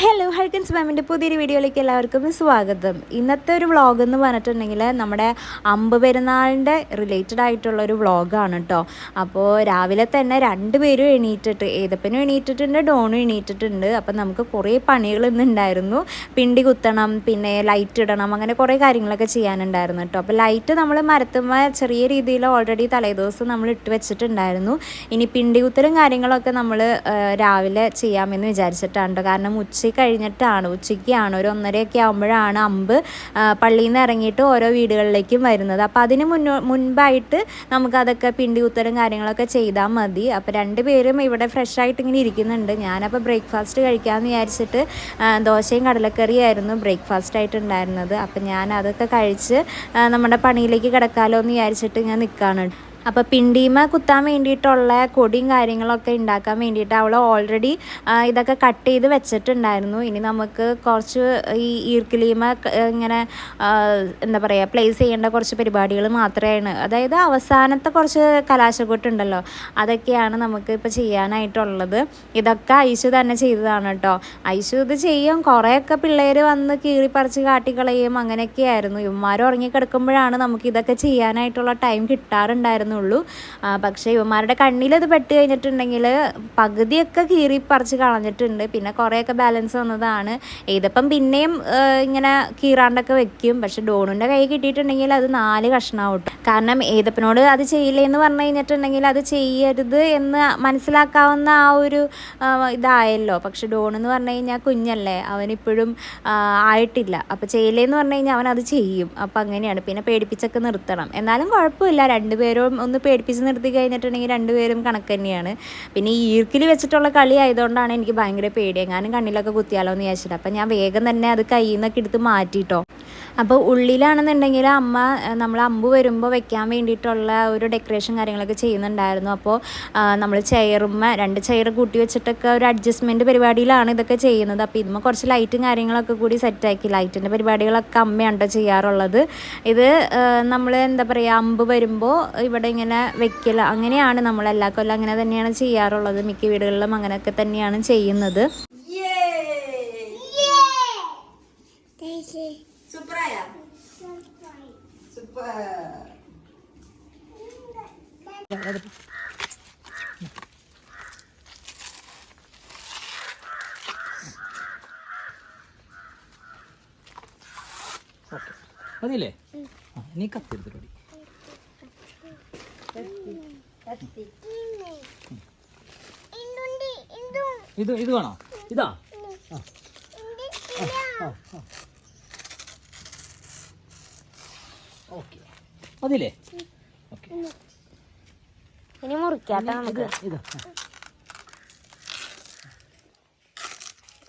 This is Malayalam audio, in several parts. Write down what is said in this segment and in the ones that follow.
ഹലോ ഹൽക്കൻസ് മാമിന്റെ പുതിയൊരു വീഡിയോയിലേക്ക് എല്ലാവർക്കും സ്വാഗതം. ഇന്നത്തെ ഒരു വ്ളോഗ് എന്ന് പറഞ്ഞിട്ടുണ്ടെങ്കിൽ നമ്മുടെ അമ്പ് പെരുന്നാളിന്റെ റിലേറ്റഡ് ആയിട്ടുള്ള ഒരു വ്ളോഗാണ് കേട്ടോ അപ്പോൾ രാവിലെ തന്നെ രണ്ട് രണ്ടുപേരും എണീറ്റിട്ട് ഏതപ്പനും എണീറ്റിട്ടുണ്ട് ഡോണും എണീറ്റിട്ടുണ്ട്. അപ്പം നമുക്ക് കുറേ പണികൾ ഇന്നുണ്ടായിരുന്നു പിണ്ടി കുത്തണം പിന്നെ ലൈറ്റ് ഇടണം അങ്ങനെ കുറേ കാര്യങ്ങളൊക്കെ ചെയ്യാനുണ്ടായിരുന്നു കേട്ടോ അപ്പോൾ ലൈറ്റ് നമ്മൾ മരത്തുമ്മ ചെറിയ രീതിയിൽ ഓൾറെഡി തലേദിവസം നമ്മൾ ഇട്ട് വെച്ചിട്ടുണ്ടായിരുന്നു. ഇനി പിണ്ടി കുത്തലും കാര്യങ്ങളൊക്കെ നമ്മൾ രാവിലെ ചെയ്യാമെന്ന് വിചാരിച്ചിട്ടാണ് കേട്ടോ കാരണം ഉച്ച കഴിഞ്ഞിട്ടാണ്. ഉച്ചയ്ക്കാണ്. ഒരു ഒന്നരയൊക്കെ ആകുമ്പോഴാണ് അമ്പ് പള്ളിയിൽ നിന്ന് ഇറങ്ങിയിട്ട് ഓരോ വീടുകളിലേക്കും വരുന്നത്. അപ്പോൾ അതിന് മുന്നോ മുൻപായിട്ട് നമുക്കതൊക്കെ പിണ്ടി ഉത്തരം കാര്യങ്ങളൊക്കെ ചെയ്താൽ മതി. അപ്പോൾ രണ്ടുപേരും ഇവിടെ ഫ്രഷ് ആയിട്ട് ഇങ്ങനെ ഇരിക്കുന്നുണ്ട്. ഞാനപ്പോൾ ബ്രേക്ക്ഫാസ്റ്റ് കഴിക്കാമെന്ന് വിചാരിച്ചിട്ട് ദോശയും കടലക്കറിയായിരുന്നു ബ്രേക്ക്ഫാസ്റ്റ് ആയിട്ട് ഉണ്ടായിരുന്നത്. അപ്പം ഞാൻ അതൊക്കെ കഴിച്ച് നമ്മുടെ പണിയിലേക്ക് കിടക്കാമല്ലോ എന്ന് വിചാരിച്ചിട്ട് ഞാൻ നിൽക്കുകയാണ് അപ്പോൾ പിണ്ടീമ കുത്താൻ വേണ്ടിയിട്ടുള്ള കൊടിയും കാര്യങ്ങളൊക്കെ ഉണ്ടാക്കാൻ വേണ്ടിയിട്ട് അവൾ ഓൾറെഡി ഇതൊക്കെ കട്ട് ചെയ്ത് വെച്ചിട്ടുണ്ടായിരുന്നു. ഇനി നമുക്ക് കുറച്ച് ഈ ഈർക്കിലീമ ഇങ്ങനെ എന്താ പറയുക പ്ലേസ് ചെയ്യേണ്ട കുറച്ച് പരിപാടികൾ മാത്രമാണ് അതായത് അവസാനത്തെ കുറച്ച് കലാശക്കൂട്ടുണ്ടല്ലോ അതൊക്കെയാണ് നമുക്ക് ഇപ്പോൾ ചെയ്യാനായിട്ടുള്ളത്. ഇതൊക്കെ ഐശു തന്നെ ചെയ്തതാണ് കേട്ടോ ഐശു ഇത് ചെയ്യും. കുറേയൊക്കെ പിള്ളേർ വന്ന് കീറിപ്പറിച്ച് കാട്ടിക്കളയും അങ്ങനെയൊക്കെയായിരുന്നു. ഇവന്മാർ ഉറങ്ങിക്കിടക്കുമ്പോഴാണ് നമുക്ക് ഇതൊക്കെ ചെയ്യാനായിട്ടുള്ള ടൈം കിട്ടാറുണ്ടായിരുന്നുള്ളൂ ആ, പക്ഷേ ഇവന്മാരുടെ അത് പെട്ട് കഴിഞ്ഞിട്ടുണ്ടെങ്കിൽ പകുതിയൊക്കെ കീറി പറിച്ച് കളഞ്ഞിട്ടുണ്ട്. പിന്നെ കുറേയൊക്കെ ബാലൻസ് വന്നതാണ്. ഏതപ്പം പിന്നെയും ഇങ്ങനെ കീറാണ്ടൊക്കെ വെക്കും. പക്ഷെ ഡോണിന്റെ കൈ കിട്ടിയിട്ടുണ്ടെങ്കിൽ അത് നാല് കഷ്ണമാവും കാരണം ഏതപ്പനോട് അത് ചെയ്യില്ല എന്ന് പറഞ്ഞു കഴിഞ്ഞിട്ടുണ്ടെങ്കിൽ അത് ചെയ്യരുത് എന്ന് മനസ്സിലാക്കാവുന്ന ആ ഒരു ഇതായല്ലോ. പക്ഷെ ഡോൺ എന്ന് പറഞ്ഞു കഴിഞ്ഞാൽ കുഞ്ഞല്ലേ. അവനിപ്പോഴും ആയിട്ടില്ല. അപ്പോൾ ചെയ്യില്ലേന്ന് പറഞ്ഞു കഴിഞ്ഞാൽ അവൻ അത് ചെയ്യും. അപ്പോൾ അങ്ങനെയാണ്. പിന്നെ പേടിപ്പിച്ചൊക്കെ നിർത്തണം. എന്നാലും കുഴപ്പമില്ല. രണ്ടുപേരും ഒന്ന് പേടിപ്പിച്ച് നിർത്തി കഴിഞ്ഞിട്ടുണ്ടെങ്കിൽ രണ്ടുപേരും കണക്ക് തന്നെയാണ്. പിന്നെ ഈർക്കിൽ വെച്ചിട്ടുള്ള കളി ആയതുകൊണ്ടാണ് എനിക്ക് ഭയങ്കര പേടി എങ്ങാനും കണ്ണിലൊക്കെ കുത്തിയാലോ എന്ന് വിചാരിച്ചിട്ട്. അപ്പം ഞാൻ വേഗം തന്നെ അത് കയ്യിൽ നിന്നൊക്കെ എടുത്ത് മാറ്റിട്ടോ. അപ്പോൾ ഉള്ളിലാണെന്നുണ്ടെങ്കിൽ അമ്മ നമ്മൾ അമ്പ് വരുമ്പോൾ വെക്കാൻ വേണ്ടിയിട്ടുള്ള ഒരു ഡെക്കറേഷൻ കാര്യങ്ങളൊക്കെ ചെയ്യുന്നുണ്ടായിരുന്നു. അപ്പോൾ നമ്മൾ ചെയറുമ്മ രണ്ട് ചെയർ കൂട്ടി വെച്ചിട്ടൊക്കെ ഒരു അഡ്ജസ്റ്റ്മെന്റ് പരിപാടിയിലാണ് ഇതൊക്കെ ചെയ്യുന്നത്. അപ്പോൾ ഇതുമ്പോൾ കുറച്ച് ലൈറ്റും കാര്യങ്ങളൊക്കെ കൂടി സെറ്റാക്കി ലൈറ്റിന്റെ പരിപാടികളൊക്കെ അമ്മയാണ് ചെയ്യാറുള്ളത്. ഇത് നമ്മൾ എന്താ പറയുക അമ്പ് വരുമ്പോൾ ഇവിടെ ഇങ്ങനെ വെക്കൽ അങ്ങനെയാണ് നമ്മൾ എല്ലാ കൊല്ലം അങ്ങനെ തന്നെയാണ് ചെയ്യാറുള്ളത്. മിക്ക വീടുകളിലും അങ്ങനെയൊക്കെ തന്നെയാണ് ചെയ്യുന്നത്. സൂപ്പറായ? Super okay. മതിയില്ലേ? ആ നീ കത്തിയെടുത്തിട്ട് ഇത്. ഇത് വേണോ? ഇതാ. ഓക്കെ. മതിയില്ലേ? ഓക്കെ. ഇനി മുറിക്കാട്ടോ നമുക്ക്. ഇത്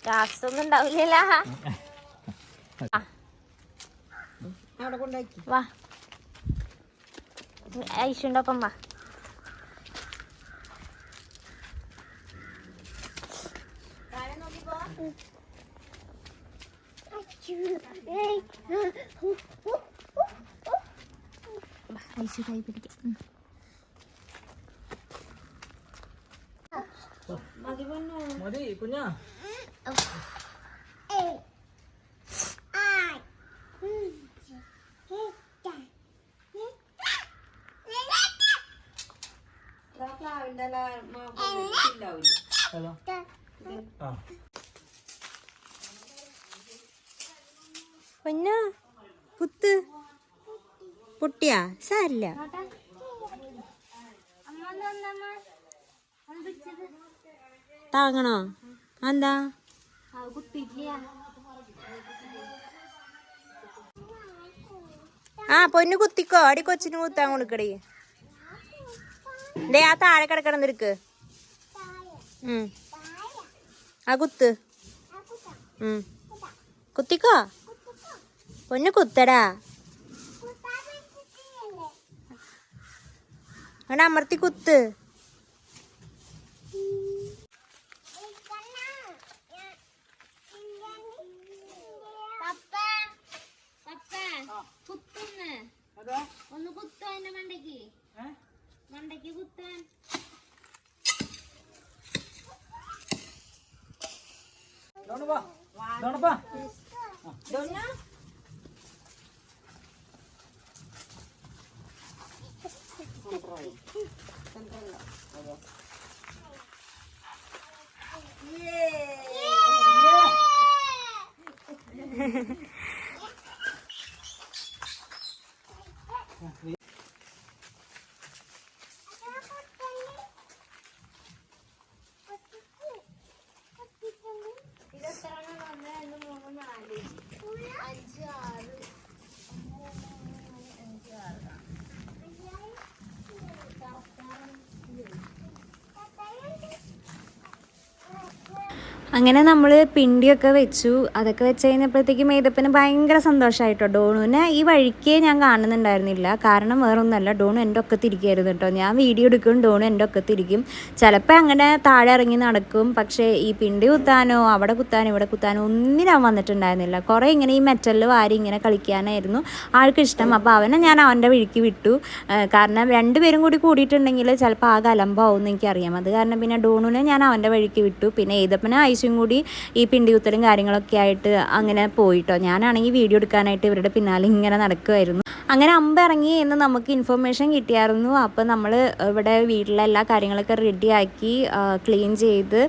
ലാസ്റ്റ് ഒന്നും കൊണ്ടാക്കി. വാ. ഐശുന്റെ ഒപ്പം വാ. വാ, ഐശു കൈ പിടിക്കാം. മതി കുഞ്ഞാ പ്ലാവിന്റെ ഏതാ ആ പൊന്ന കുത്ത് പൊട്ടിയാ സാരില്ല താങ്ങണോ? എന്താ ആ പൊന്നു കുത്തിക്കോ. അടി കൊച്ചിന് കുത്താൻ കൊടുക്കടി. ദേ ആ താഴെ കിടക്കണം നിനക്ക് ഉം. ആ കുത്ത്. കുത്തിക്കോ? പൊന്നു കുത്തടാ. അങ്ങനെ അമർത്തി കുത്ത്. ഒന്ന് കുത്തോ എന്റെ മണ്ടയ്ക്ക്. മണ്ടയ്ക്ക് കുത്താൻ ഡോണ്. fry. Sandali lang. Ayan. Yay! Yeah! അങ്ങനെ നമ്മൾ പിണ്ടിയൊക്കെ വെച്ചു. അതൊക്കെ വെച്ച് കഴിഞ്ഞപ്പോഴത്തേക്കും മേതപ്പന് ഭയങ്കര സന്തോഷമായിട്ടോ ഡോണുവിനെ ഈ വഴിക്ക് ഞാൻ കാണുന്നുണ്ടായിരുന്നില്ല. കാരണം വേറൊന്നുമല്ല ഡോണു എന്റെ ഒക്കെ തിരിക്കായിരുന്നു കേട്ടോ. ഞാൻ വീഡിയോ എടുക്കും ഡോണു എന്റെ ഒക്കെ തിരിക്കും ചിലപ്പോൾ അങ്ങനെ താഴെ ഇറങ്ങി നടക്കും. പക്ഷേ ഈ പിണ്ടി കുത്താനോ അവിടെ കുത്താനോ ഇവിടെ കുത്താനോ ഒന്നിനും വന്നിട്ടുണ്ടായിരുന്നില്ല. കുറേ ഇങ്ങനെ ഈ മെറ്റലിൽ വാരി ഇങ്ങനെ കളിക്കാനായിരുന്നു ആൾക്ക് ഇഷ്ടം അപ്പോൾ അവനെ ഞാൻ അവന്റെ വഴിക്ക് വിട്ടു. കാരണം രണ്ടുപേരും കൂടി കൂടിയിട്ടുണ്ടെങ്കിൽ ചിലപ്പോൾ ആ കലമ്പാവും എന്ന് എനിക്കറിയാം. അത് കാരണം പിന്നെ ഡോണുവിനെ ഞാൻ അവന്റെ വഴിക്ക് വിട്ടു. പിന്നെ ഏതപ്പന ഐശും കൂടി ഈ പിണ്ടി പിണ്ടികുത്തലും കാര്യങ്ങളൊക്കെ ആയിട്ട് അങ്ങനെ പോയിട്ടോ. ഞാനാണെങ്കിൽ വീഡിയോ എടുക്കാനായിട്ട് ഇവരുടെ പിന്നാലെ ഇങ്ങനെ നടക്കുമായിരുന്നു അങ്ങനെ അമ്പ ഇറങ്ങി എന്ന് നമുക്ക് ഇൻഫർമേഷൻ കിട്ടിയായിരുന്നു. അപ്പോൾ നമ്മൾ ഇവിടെ വീട്ടിലെ എല്ലാ കാര്യങ്ങളൊക്കെ റെഡിയാക്കി ക്ലീൻ ചെയ്ത്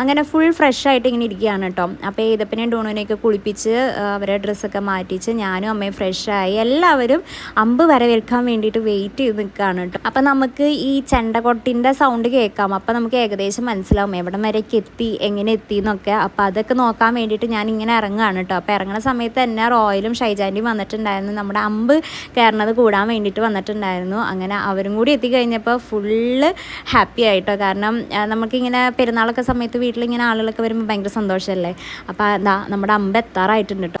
അങ്ങനെ ഫുൾ ഫ്രഷ് ആയിട്ട് ഇങ്ങനെ ഇരിക്കുകയാണ് കേട്ടോ അപ്പോൾ ഏതപ്പനെയും ഡോണുവിനെയൊക്കെ കുളിപ്പിച്ച് അവരെ ഡ്രസ്സൊക്കെ മാറ്റിച്ച് ഞാനും അമ്മയും ഫ്രഷായി എല്ലാവരും അമ്പ് വരവേൽക്കാൻ വേണ്ടിയിട്ട് വെയിറ്റ് ചെയ്ത് നിൽക്കുകയാണ് കേട്ടോ അപ്പോൾ നമുക്ക് ഈ ചെണ്ടകൊട്ടിന്റെ സൗണ്ട് കേൾക്കാം. അപ്പോൾ നമുക്ക് ഏകദേശം മനസ്സിലാവും എവിടെ വരേക്ക് എത്തി എങ്ങനെ എത്തി എന്നൊക്കെ. അപ്പോൾ അതൊക്കെ നോക്കാൻ വേണ്ടിയിട്ട് ഞാൻ ഇങ്ങനെ ഇറങ്ങുകയാണ് കേട്ടോ അപ്പോൾ ഇറങ്ങുന്ന സമയത്ത് തന്നെ റോയലും ഷൈജാന്റിയും വന്നിട്ടുണ്ടായിരുന്നു. നമ്മുടെ അമ്പ് കയറുന്നത് കൂടാൻ വേണ്ടിയിട്ട് വന്നിട്ടുണ്ടായിരുന്നു. അങ്ങനെ അവരും കൂടി എത്തിക്കഴിഞ്ഞപ്പോൾ ഫുള്ള് ഹാപ്പി ആയിട്ടോ. കാരണം നമുക്കിങ്ങനെ പെരുന്നാളൊക്കെ സമയത്ത് വീട്ടിലിങ്ങനെ ആളുകളൊക്കെ വരുമ്പോൾ ഭയങ്കര സന്തോഷമല്ലേ? അപ്പോൾ എന്താ നമ്മുടെ അമ്പ എത്താറായിട്ടുണ്ട് കേട്ടോ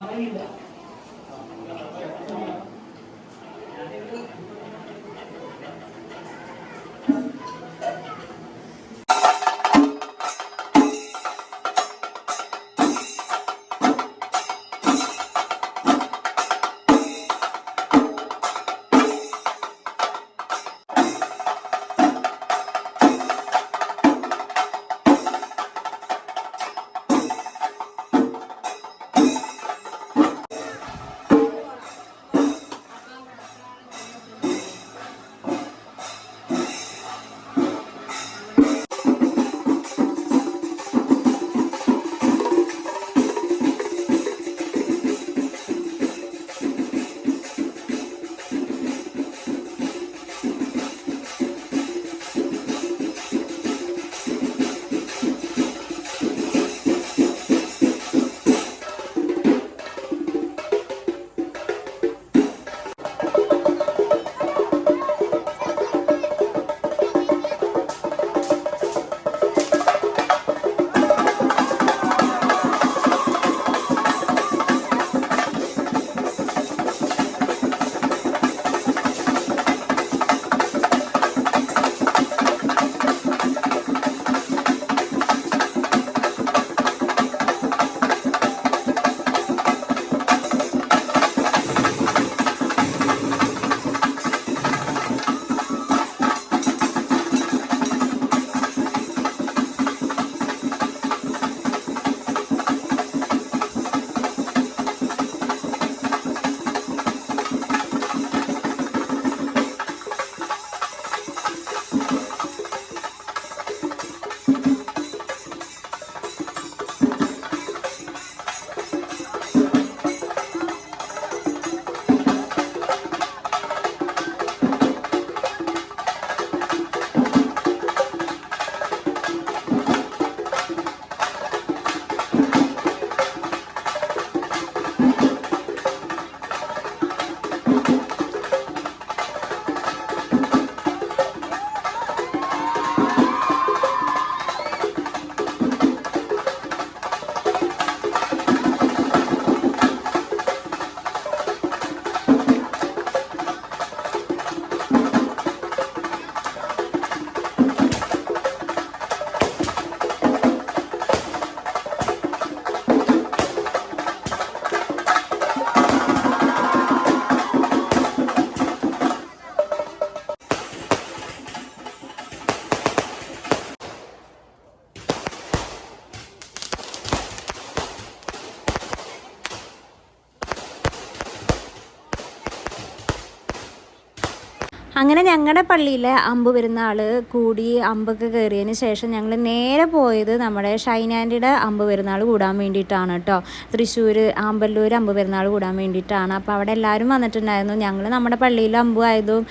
അങ്ങനെ ഞങ്ങളുടെ പള്ളിയിലെ അമ്പ് പെരുന്നാൾ കൂടി അമ്പൊക്കെ കയറിയതിന് ശേഷം ഞങ്ങൾ നേരെ പോയത് നമ്മുടെ ഷൈനാൻഡിയുടെ അമ്പ് പെരുന്നാൾ കൂടാൻ വേണ്ടിയിട്ടാണ് കേട്ടോ തൃശ്ശൂർ ആമ്പല്ലൂർ അമ്പ് പെരുന്നാൾ കൂടാൻ വേണ്ടിയിട്ടാണ്. അപ്പോൾ അവിടെ എല്ലാവരും വന്നിട്ടുണ്ടായിരുന്നു. ഞങ്ങൾ നമ്മുടെ പള്ളിയിലെ അമ്പും ആയതും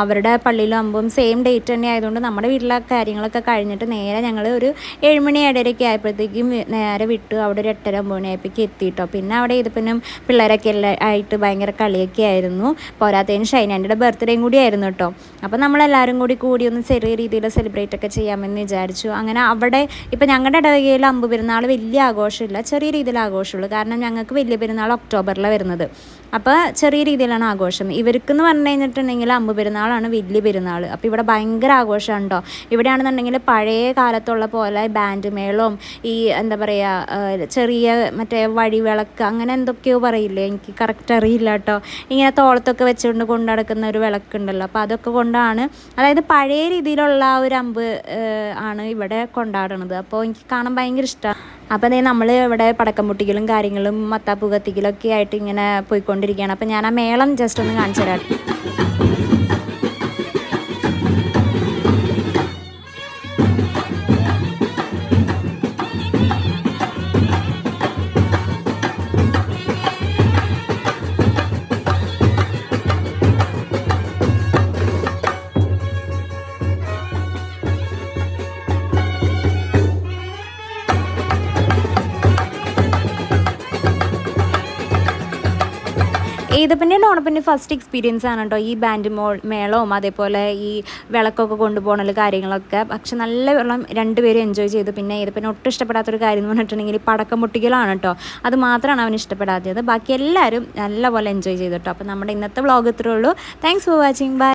അവരുടെ പള്ളിയിലെ അമ്പും സെയിം ഡേറ്റ് തന്നെ ആയതുകൊണ്ട് നമ്മുടെ വീട്ടിലെ കാര്യങ്ങളൊക്കെ കഴിഞ്ഞിട്ട് നേരെ ഞങ്ങൾ ഒരു ഏഴുമണി ഏഴരയൊക്കെ ആയപ്പോഴത്തേക്കും നേരെ വിട്ടു അവിടെ ഒരു എട്ടര ഒമ്പത് മണിയായപ്പോഴേക്ക് എത്തിയിട്ടോ പിന്നെ അവിടെ ഇതിപ്പിനും പിള്ളേരൊക്കെ എല്ലാം ആയിട്ട് ഭയങ്കര കളിയൊക്കെ ആയിരുന്നു. പോരാത്തതിന് ഷൈനാൻഡിയുടെ ബർത്ത്ഡേയും കൂടി ആയിരുന്നു കേട്ടോ. അപ്പോൾ നമ്മളെല്ലാവരും കൂടി കൂടി ഒന്ന് ചെറിയ രീതിയിൽ സെലിബ്രേറ്റ് ഒക്കെ ചെയ്യാമെന്ന് വിചാരിച്ചു. അങ്ങനെ അവിടെ ഇപ്പം ഞങ്ങളുടെ ഇടവകയിൽ അമ്പ് പെരുന്നാൾ വലിയ ആഘോഷമില്ല ചെറിയ രീതിയിൽ ആഘോഷമുള്ളൂ. കാരണം ഞങ്ങൾക്ക് വലിയ പെരുന്നാൾ ഒക്ടോബറിലാണ് വരുന്നത്. അപ്പോൾ ചെറിയ രീതിയിലാണ് ആഘോഷം. ഇവർക്കെന്ന് പറഞ്ഞു കഴിഞ്ഞിട്ടുണ്ടെങ്കിൽ അമ്പ് പെരുന്നാളാണ് വലിയ പെരുന്നാൾ അപ്പോൾ ഇവിടെ ഭയങ്കര ആഘോഷമാണ് ഉണ്ടോ? ഇവിടെയാണെന്നുണ്ടെങ്കിൽ പഴയ കാലത്തുള്ള പോലെ ബാൻഡ് മേളവും ഈ എന്താ പറയുക ചെറിയ മറ്റേ വഴിവിളക്ക് അങ്ങനെ എന്തൊക്കെയോ പറയില്ലേ? എനിക്ക് കറക്റ്റ് അറിയില്ല കേട്ടോ. ഇങ്ങനെ തോളത്തൊക്കെ വെച്ചുകൊണ്ട് കൊണ്ടു നടക്കുന്ന ഒരു വിളക്കുണ്ടല്ലോ. അപ്പോൾ അതൊക്കെ കൊണ്ടാണ് അതായത് പഴയ രീതിയിലുള്ള ആ ഒരു അമ്പ് ആണ് ഇവിടെ കൊണ്ടാടുന്നത്. അപ്പോൾ എനിക്ക് കാണാൻ ഭയങ്കര ഇഷ്ടമാണ് അപ്പോൾ അതേ നമ്മൾ ഇവിടെ പടക്കം പൊട്ടിക്കലും കാര്യങ്ങളും മത്താപ്പൂ കത്തിക്കലും ഒക്കെ ആയിട്ട് ഇങ്ങനെ പോയിക്കൊണ്ടിരിക്കുകയാണ് അപ്പോൾ ഞാൻ ആ മേളം ജസ്റ്റ് ഒന്ന് കാണിച്ചു തരാം ഈദപ്പിന്റെ ഓണപ്പിന്റെ ഫസ്റ്റ് എക്സ്പീരിയൻസ് ആണ് കേട്ടോ ഈ ബാൻഡ് മോൾ മേളവും അതേപോലെ ഈ വിളക്കൊക്കെ കൊണ്ടുപോകണ കാര്യങ്ങളൊക്കെ. പക്ഷെ നല്ല വെള്ളം രണ്ടുപേരും എൻജോയ് ചെയ്തു. പിന്നെ ഈദപ്പിന് ഒട്ടും ഇഷ്ടപ്പെടാത്തൊരു കാര്യം എന്ന് പറഞ്ഞിട്ടുണ്ടെങ്കിൽ പടക്കം പൊട്ടിക്കലാണ് കേട്ടോ അത് മാത്രമാണ് അവൻ ഇഷ്ടപ്പെടാത്തത്. ബാക്കി എല്ലാവരും നല്ലപോലെ എൻജോയ് ചെയ്തു കേട്ടോ അപ്പോൾ നമ്മുടെ ഇന്നത്തെ വ്ളോഗ് ഇത്രേ ഉള്ളൂ. Thanks for watching bye